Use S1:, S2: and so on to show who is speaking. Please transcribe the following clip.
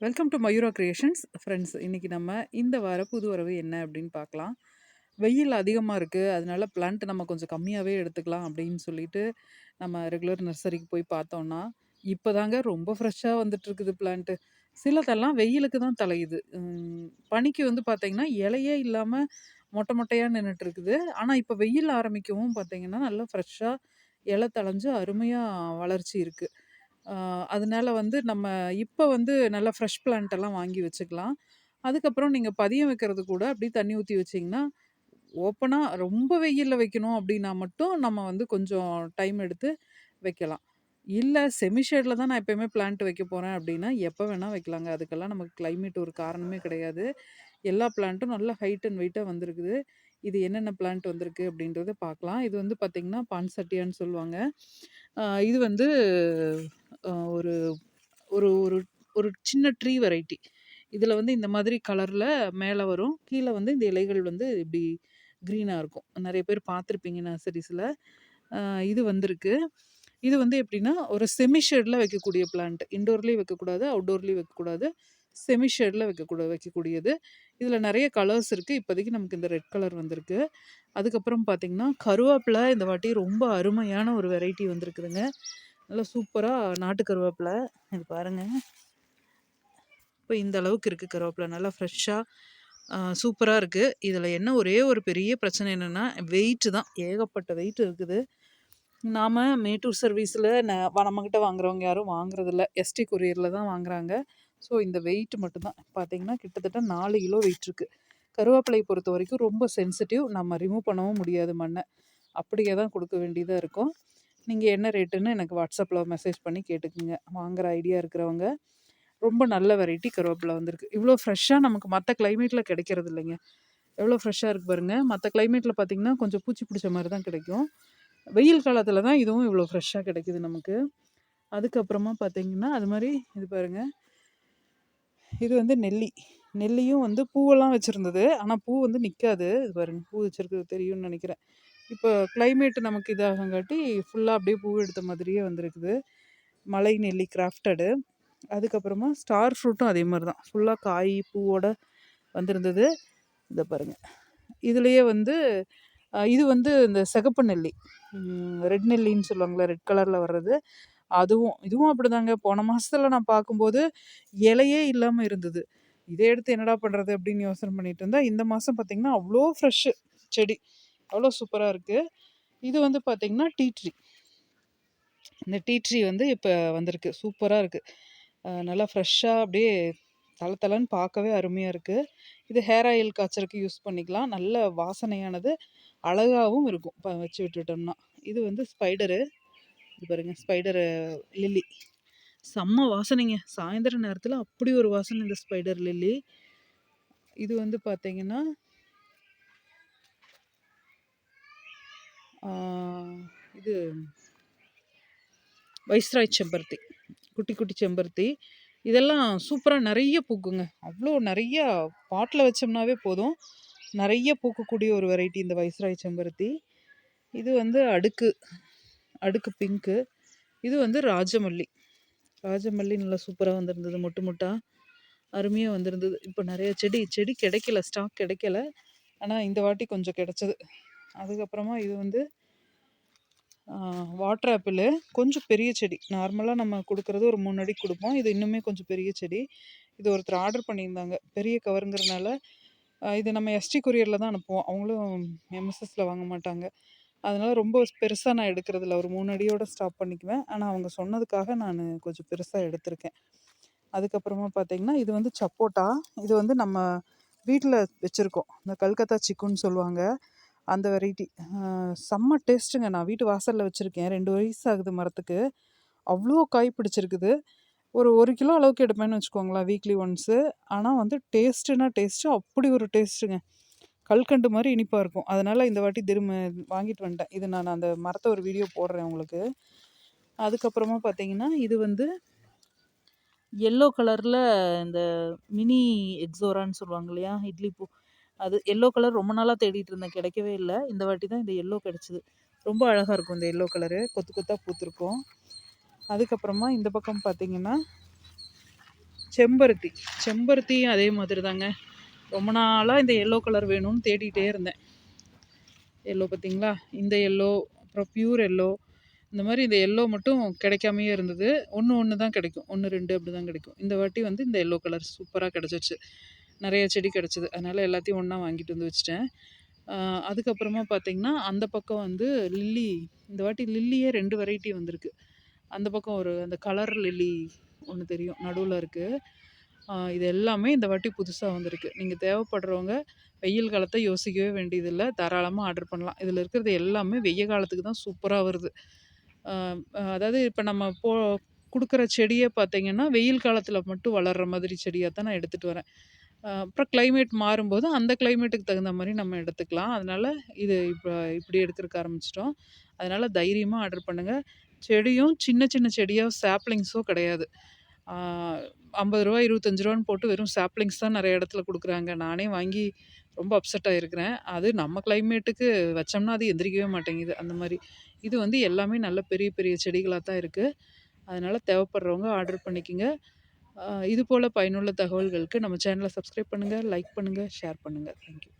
S1: Welcome to Mayura creations friends இன்றைக்கி நம்ம இந்த வார புது வரவு என்ன அப்படின்னு பார்க்கலாம். வெயில் அதிகமாக இருக்குது அதனால பிளான்ட் நம்ம கொஞ்சம் கம்மியாகவே எடுத்துக்கலாம் அப்படின்னு சொல்லிட்டு நம்ம ரெகுலர் நர்சரிக்கு போய் பார்த்தோம்னா இப்போ தாங்க ரொம்ப ஃப்ரெஷ்ஷாக வந்துட்டுருக்குது பிளான்ட்டு சிலதெல்லாம் வெயிலுக்கு தான் தலையுது. பனிக்கு வந்து பார்த்திங்கன்னா இலையே இல்லாமல் மொட்டை மொட்டையாக நின்றுட்டுருக்குது ஆனால் இப்போ வெயில் ஆரம்பிக்கவும் பார்த்தீங்கன்னா நல்லா ஃப்ரெஷ்ஷாக இலை தழைஞ்சு அருமையாக வளர்ச்சி இருக்குது அதனால வந்து நம்ம இப்போ வந்து நல்லா ஃப்ரெஷ் பிளான்ட் எல்லாம் வாங்கி வச்சுக்கலாம். அதுக்கப்புறம் நீங்கள் பதியம் வைக்கிறது கூட அப்படியே தண்ணி ஊற்றி வச்சிங்கன்னா ஓப்பனாக ரொம்ப வெயிலில் வைக்கணும் அப்படின்னா மட்டும் நம்ம வந்து கொஞ்சம் டைம் எடுத்து வைக்கலாம். இல்லை செமி ஷேடில் தான் நான் எப்போயுமே பிளான்ட் வைக்க போகிறேன் அப்படின்னா எப்போ வேணால் வைக்கலாங்க. அதுக்கெல்லாம் நமக்கு கிளைமேட் ஒரு காரணமே கிடையாது. எல்லா பிளான்ட்டும் நல்ல ஹைட் அண்ட் வெயிட்டாக வந்திருக்குது. இது என்னென்ன பிளான்ட் வந்திருக்கு அப்படின்றத பார்க்கலாம். இது வந்து பார்த்திங்கன்னா பான்சட்டியான்னு சொல்லுவாங்க. இது வந்து ஒரு ஒரு ஒரு ஒரு சின்ன ட்ரீ வெரைட்டி. இதில் வந்து இந்த மாதிரி கலரில் மேலே வரும். கீழே வந்து இந்த இலைகள் வந்து இப்படி க்ரீனாக இருக்கும். நிறைய பேர் பார்த்துருப்பீங்க நர்சரிஸில் இது வந்திருக்கு. இது வந்து எப்படின்னா ஒரு செமி ஷேடில் வைக்கக்கூடிய பிளான்ட் இண்டோர்லேயும் வைக்கக்கூடாது அவுட்டோர்லேயும் வைக்கக்கூடாது. செமி ஷேடில் வைக்கக்கூட வைக்கக்கூடியது. இதில் நிறைய கலர்ஸ் இருக்குது இப்போதைக்கு நமக்கு இந்த ரெட் கலர் வந்திருக்கு. அதுக்கப்புறம் பார்த்திங்கன்னா கருவேப்பிலை இந்த வாட்டி ரொம்ப அருமையான ஒரு வெரைட்டி வந்திருக்குதுங்க. நல்லா சூப்பராக நாட்டு கருவேப்பிலை. இது பாருங்கள் இப்போ இந்த அளவுக்கு இருக்குது கருவேப்பிலை. நல்லா ஃப்ரெஷ்ஷாக சூப்பராக இருக்குது இதில் என்ன ஒரே ஒரு பெரிய பிரச்சனை என்னென்னா வெயிட்டு தான். ஏகப்பட்ட வெயிட் இருக்குது. நாம் மேட்டூர் சர்வீஸில் ந நம்மக்கிட்ட வாங்குறவங்க யாரும் வாங்குறதில்ல. எஸ்டி கொரியரில் தான் வாங்குறாங்க. ஸோ இந்த வெயிட் மட்டும்தான் பார்த்தீங்கன்னா கிட்டத்தட்ட நாலு கிலோ வெயிட் இருக்குது கருவேப்பிலையை பொறுத்த வரைக்கும் ரொம்ப சென்சிட்டிவ் நம்ம ரிமூவ் பண்ணவும் முடியாது மண்ணை. அப்படியே தான் கொடுக்க வேண்டியதாக இருக்கும். நீங்கள் என்ன ரேட்டுன்னு எனக்கு வாட்ஸ்அப்பில் மெசேஜ் பண்ணி கேட்டுக்குங்க. வாங்குகிற ஐடியா இருக்கிறவங்க ரொம்ப நல்ல வெரைட்டி கருவேப்பிலை வந்திருக்கு. இவ்வளோ ஃப்ரெஷ்ஷாக நமக்கு மற்ற கிளைமேட்டில் கிடைக்கிறது இல்லைங்க. எவ்வளோ ஃப்ரெஷ்ஷாக இருக்கு பாருங்கள் மற்ற கிளைமேட்டில் பார்த்தீங்கன்னா கொஞ்சம் பூச்சி பிடிச்ச மாதிரி தான் கிடைக்கும். வெயில் காலத்தில் தான் இதுவும் இவ்வளோ ஃப்ரெஷ்ஷாக கிடைக்குது நமக்கு. அதுக்கப்புறமா பார்த்தீங்கன்னா அது மாதிரி இது பாருங்கள் இது வந்து நெல்லி. நெல்லியும் வந்து பூவெல்லாம் வச்சுருந்தது. ஆனால் பூ வந்து நிற்காது இது பாருங்க பூ வச்சுருக்கிறது தெரியும்னு நினைக்கிறேன். இப்போ climate நமக்கு இதாகங்காட்டி ஃபுல்லாக அப்படியே பூ எடுத்த மாதிரியே வந்திருக்குது. மலை நெல்லி கிராஃப்டடு அதுக்கப்புறமா ஸ்டார் ஃப்ரூட்டும் அதே மாதிரி தான். ஃபுல்லாக காய் பூவோட வந்திருந்தது. இதை பாருங்கள் இதுலேயே வந்து இது வந்து இந்த சிகப்பு நெல்லி. ரெட் நெல்லின்னு சொல்லுவாங்களே ரெட் கலரில் வர்றது. அதுவும் இதுவும் அப்படிதாங்க. போன மாசத்துல நான் பார்க்கும்போது இலையே இல்லாமல் இருந்தது. இதை எடுத்து என்னடா பண்ணுறது அப்படின்னு யோசனை பண்ணிட்டு இருந்தா இந்த மாதம் பார்த்திங்கன்னா அவ்வளோ ஃப்ரெஷ்ஷு செடி. அவ்வளோ சூப்பராக இருக்குது இது வந்து பார்த்திங்கன்னா டீ ட்ரீ இந்த டீ ட்ரீ வந்து இப்போ வந்திருக்கு. சூப்பராக இருக்குது நல்லா ஃப்ரெஷ்ஷாக அப்படியே தலை தலைன்னு பார்க்கவே அருமையாக இருக்குது இது ஹேர் ஆயில் காய்ச்சலுக்கு யூஸ் பண்ணிக்கலாம். நல்ல வாசனையானது அழகாகவும் இருக்கும். இப்போ வச்சு விட்டுட்டோம்னா. இது வந்து ஸ்பைடரு இது பாருங்க ஸ்பைடர் லில்லி செம்ம வாசனைங்க. சாயந்தர நேரத்தில் அப்படி ஒரு வாசனை இந்த ஸ்பைடர் லில்லி இது வந்து பார்த்தீங்கன்னா இது வைஸ்ராய் செம்பருத்தி குட்டி குட்டி செம்பருத்தி. இதெல்லாம் சூப்பராக நிறைய பூக்குங்க. அவ்வளோ நிறைய பாட்டில் வச்சோம்னாவே போதும். நிறைய பூக்கக்கூடிய ஒரு வெரைட்டி இந்த வைஸ்ராய் செம்பருத்தி. இது வந்து அடுக்கு. அடுக்கு பிங்க்கு இது வந்து ராஜமல்லி. ராஜமல்லி நல்லா சூப்பராக வந்திருந்தது மொட்டு மொட்டாக அருமையாக வந்திருந்தது. இப்போ நிறைய செடி செடி கிடைக்கல ஸ்டாக் கிடைக்கல. ஆனால் இந்த வாட்டி கொஞ்சம் கிடச்சிது. அதுக்கப்புறமா இது வந்து வாட்டர் ஆப்பிள் கொஞ்சம் பெரிய செடி. நார்மலாக நம்ம கொடுக்குறது ஒரு மூணு அடி கொடுப்போம். இது இன்னுமே கொஞ்சம் பெரிய செடி. இது ஒருத்தர் ஆர்டர் பண்ணியிருந்தாங்க. பெரிய கவருங்கிறனால இது நம்ம எஸ்டி கொரியரில் தான் அனுப்புவோம். அவங்களும் எம்எஸ்எஸில் வாங்க மாட்டாங்க. அதனால் ரொம்ப பெருசாக நான் எடுக்கிறதில்ல. ஒரு மூணு அடியோட ஸ்டாப் பண்ணிக்குவேன். ஆனால் அவங்க சொன்னதுக்காக நான் கொஞ்சம் பெருசாக எடுத்திருக்கேன். அதுக்கப்புறமா பார்த்தீங்கன்னா இது வந்து சப்போட்டா. இது வந்து நம்ம வீட்டில் வச்சுருக்கோம். இந்த கல்கத்தா சிக்குன்னு சொல்லுவாங்க. அந்த வெரைட்டி செம்ம டேஸ்ட்டுங்க நான் வீட்டு வாசலில் வச்சுருக்கேன். ரெண்டு வயசு ஆகுது மரத்துக்கு. அவ்வளோ காய் பிடிச்சிருக்குது. ஒரு ஒரு கிலோ அளவுக்கு எடுப்பேன்னு வச்சுக்கோங்களேன் வீக்லி ஒன்ஸு ஆனால் வந்து டேஸ்ட்டுனா டேஸ்ட்டு அப்படி ஒரு டேஸ்ட்டுங்க கல்கண்டு மாதிரி இனிப்பாக இருக்கும். அதனால் இந்த வாட்டி திரும்ப வாங்கிட்டு வந்துட்டேன். இது நான் அந்த மரத்தை ஒரு வீடியோ போடுறேன் உங்களுக்கு. அதுக்கப்புறமா பார்த்தீங்கன்னா இது வந்து எல்லோ கலரில் இந்த மினி எக்ஸோரான்னு சொல்லுவாங்க இல்லையா? இட்லி பூ. அது எல்லோ கலர் ரொம்ப நாளாக தேடிட்டு இருந்தேன். கிடைக்கவே இல்லை. இந்த வாட்டி தான் இந்த எல்லோ கிடச்சிது. ரொம்ப அழகாக இருக்கும் இந்த எல்லோ கலரு கொத்து கொத்தாக பூத்திருக்கும். அதுக்கப்புறமா இந்த பக்கம் பார்த்தீங்கன்னா செம்பருத்தி. செம்பருத்தியும் அதே மாதிரி தாங்க ரொம்ப நாளாக இந்த எல்லோ கலர் வேணும்னு தேடிட்டே இருந்தேன். எல்லோ பார்த்தீங்களா? இந்த எல்லோ அப்புறம் பியூர் எல்லோ இந்த மாதிரி இந்த எல்லோ மட்டும் கிடைக்காமையே இருந்தது. ஒன்று ஒன்று தான் கிடைக்கும். ஒன்று ரெண்டு அப்படி தான் கிடைக்கும். இந்த வாட்டி வந்து இந்த எல்லோ கலர் சூப்பராக கிடச்சிருச்சு. நிறைய செடி கிடச்சிது. அதனால் எல்லாத்தையும் ஒன்றா வாங்கிட்டு வந்து வச்சுட்டேன். அதுக்கப்புறமா பார்த்தீங்கன்னா அந்த பக்கம் வந்து லில்லி இந்த வாட்டி லில்லியே ரெண்டு வெரைட்டி வந்திருக்கு. அந்த பக்கம் ஒரு அந்த கலர் லில்லி ஒன்று தெரியும். நடுவில் இருக்குது இது எல்லாமே இந்த வாட்டி புதுசாக வந்திருக்கு. நீங்கள் தேவைப்படுறவங்க வெயில் காலத்தை யோசிக்கவே வேண்டியதில்லை. தாராளமாக ஆர்டர் பண்ணலாம். இதில் இருக்கிறது எல்லாமே வெய்ய காலத்துக்கு தான் சூப்பராக வருது. அதாவது இப்போ நம்ம போ கொடுக்குற செடியை பார்த்தீங்கன்னா வெயில் காலத்தில் மட்டும் வளர்கிற மாதிரி செடியாக தான் நான் எடுத்துகிட்டு வரேன். அப்புறம் கிளைமேட் மாறும்போது அந்த கிளைமேட்டுக்கு தகுந்த மாதிரி நம்ம எடுத்துக்கலாம். அதனால் இது இப்போ இப்படி எடுக்கிறதுக்கு ஆரம்பிச்சிட்டோம். அதனால் தைரியமாக ஆர்டர் பண்ணுங்கள் செடியும் சின்ன சின்ன செடியாக சாப்ளிங்ஸோ கிடையாது. ஐம்பது ரூபா இருபத்தஞ்சி ரூபான்னு போட்டு வெறும் சாப்ளிங்ஸ் தான் நிறைய இடத்துல கொடுக்குறாங்க. நானே வாங்கி ரொம்ப அப்செட் ஆகிருக்கிறேன் அது நம்ம கிளைமேட்டுக்கு வச்சோம்னா அது எந்திரிக்கவே மாட்டேங்குது. அந்த மாதிரி. இது வந்து எல்லாமே நல்ல பெரிய பெரிய செடிகளாக தான் இருக்குது அதனால் தேவைப்படுறவங்க ஆர்டர் பண்ணிக்கோங்க. இது போல் பயனுள்ள தகவல்களுக்கு நம்ம சேனலை சப்ஸ்கிரைப் பண்ணுங்கள் லைக் பண்ணுங்கள் ஷேர் பண்ணுங்கள் தேங்க்யூ